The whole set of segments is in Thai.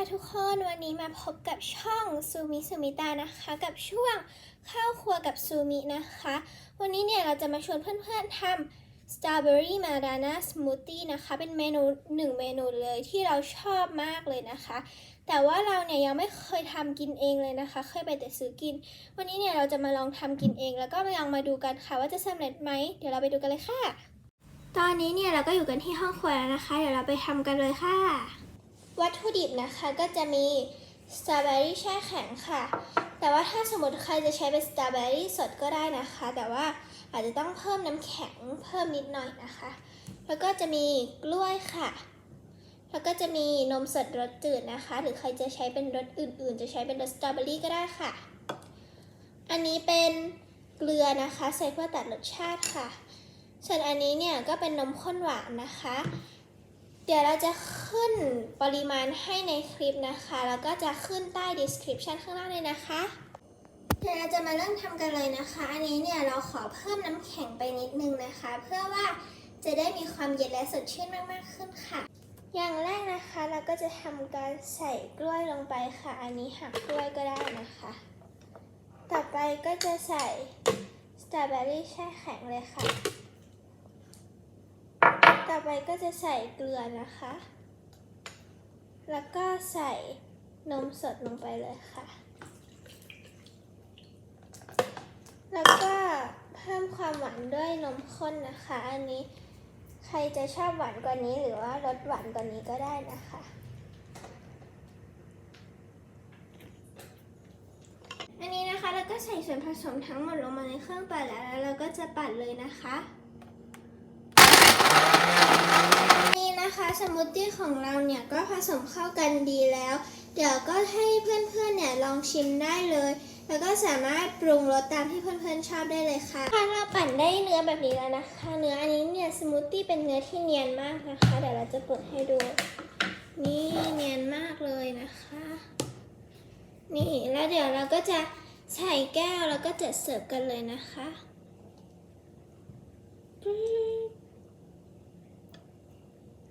ค่ะทุกคนวันนี้มาพบกับช่องซูมิซูมิตานะคะ กับช่วงข้าวครัวกับซูมินะคะ วันนี้เนี่ยเราจะมาชวนเพื่อนๆทำสตรอเบอรี่มาดาน่าสมูทตี้นะคะ เป็นเมนูหนึ่งเมนูเลยที่เราชอบมากเลยนะคะ แต่ว่าเราเนี่ยยังไม่เคยทำกินเองเลยนะคะ เคยไปแต่ซื้อกิน วันนี้เนี่ยเราจะมาลองทำกินเอง แล้วก็มาลองมาดูกันค่ะ ว่าจะสำเร็จไหมเดี๋ยวเราไปดูกันเลยค่ะ ตอนนี้เนี่ยเราก็อยู่กันที่ห้องครัวแล้วนะคะ เดี๋ยวเราไปทำกันเลยค่ะ วัตถุดิบนะคะก็จะมีสตรอเบอรี่แช่แข็งค่ะ แต่ว่าถ้าสมมติใครจะใช้เป็นสตรอเบอรี่สดก็ได้นะคะ แต่ว่าอาจจะต้องเพิ่มน้ำแข็งเพิ่มนิดหน่อยนะคะ แล้วก็จะมีกล้วยค่ะ แล้วก็จะมีนมสดรสจืดนะคะ หรือใครจะใช้เป็นรสอื่น ๆ จะใช้เป็นรสสตรอเบอรี่ก็ได้ค่ะ อันนี้เป็นเกลือนะคะ ใส่เพื่อตัดรสชาติค่ะ ส่วนอันนี้เนี่ยก็เป็นนมข้นหวานนะคะ เดี๋ยวเราจะขึ้นปริมาณให้ในคลิปนะคะ แล้วก็จะขึ้นใต้ description ข้างล่างเลยนะคะ เดี๋ยวเราจะมาเริ่มทำกันเลยนะคะ อันนี้เนี่ยเราขอเพิ่มน้ำแข็งไปนิดนึงนะคะ เพื่อว่าจะได้มีความเย็นและสดชื่นมากๆขึ้นค่ะ อย่างแรกนะคะเราก็จะทำการใส่กล้วยลงไปค่ะ อันนี้หักกล้วยก็ได้นะคะ ต่อไปก็จะใส่สตรอเบอรี่แช่แข็งเลยค่ะ ไปก็จะใส่เกลือนะคะ แล้วก็ใส่นมสดลงไปเลยค่ะ แล้วก็เพิ่มความหวานด้วยนมข้นนะคะ อันนี้ใครจะชอบหวานกว่านี้หรือว่าลดหวานกว่านี้ก็ได้นะคะ อันนี้นะคะเราก็ใส่ส่วนผสมทั้งหมดลงมาในเครื่องปั่นแล้วแล้วเราก็จะปั่นเลยนะคะ นี่นะคะส มูทตี้ของเราเนี่ยก็ผสมเข้ากันดีแล้ว เดี๋ยวก็ให้เพื่อนๆเนี่ยลองชิมได้เลย แล้วก็สามารถปรุงรสตามที่เพื่อนๆชอบได้เลยค่ะถ้าเราปั่นได้เนื้อแบบนี้แล้วนะคะ เนื้ออันนี้เนี่ยสมูทตี้เป็นเนื้อที่เนียนมากนะคะเดี๋ยวเราจะเปิดให้ดู นี่เนียนมากเลยนะคะ นี่แล้วเดี๋ยวเราก็จะใส่แก้วแล้วก็จะเสิร์ฟกันเลยนะคะ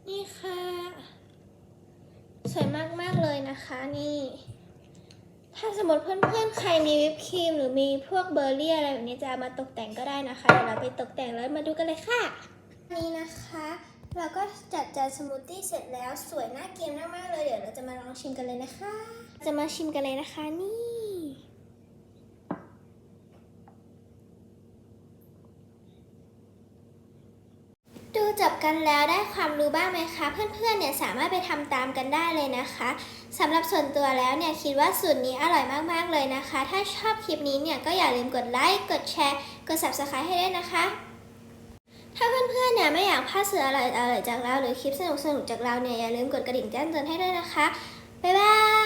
นี่ค่ะ สวยมาก ๆ เลยนะคะนี่ ถ้าสมมติเพื่อนๆ ใครมีวิปครีม หรือมีพวกเบอร์รี่อะไรแบบนี้จะเอามาตกแต่งก็ได้นะคะ เดี๋ยวเราไปตกแต่งแล้วมาดูกันเลยค่ะ นี่นะคะ เราก็จัดจานสมูทตี้เสร็จแล้วสวยน่ากินมากๆเลยเดี๋ยวเราจะมาลองชิมกันเลยนะคะ จะมาชิมกันเลยนะคะนี่ ดู จบกันแล้วได้ความรู้บ้างไหมคะ เพื่อนๆเนี่ยสามารถไปทำตามกันได้เลยนะคะสำหรับส่วนตัวแล้วเนี่ยคิดว่าสูตรนี้อร่อยมากๆเลยนะคะ ถ้าชอบคลิปนี้เนี่ยก็อย่าลืมกดไลค์กดแชร์กด subscribe ให้ด้วยนะคะ ถ้าเพื่อนๆเนี่ยไม่อยากพลาดสื่ออร่อยๆจากเราหรือคลิปสนุกๆจากเราเนี่ยอย่าลืมกดกระดิ่งแจ้งเตือนให้ด้วยนะคะบ๊ายบาย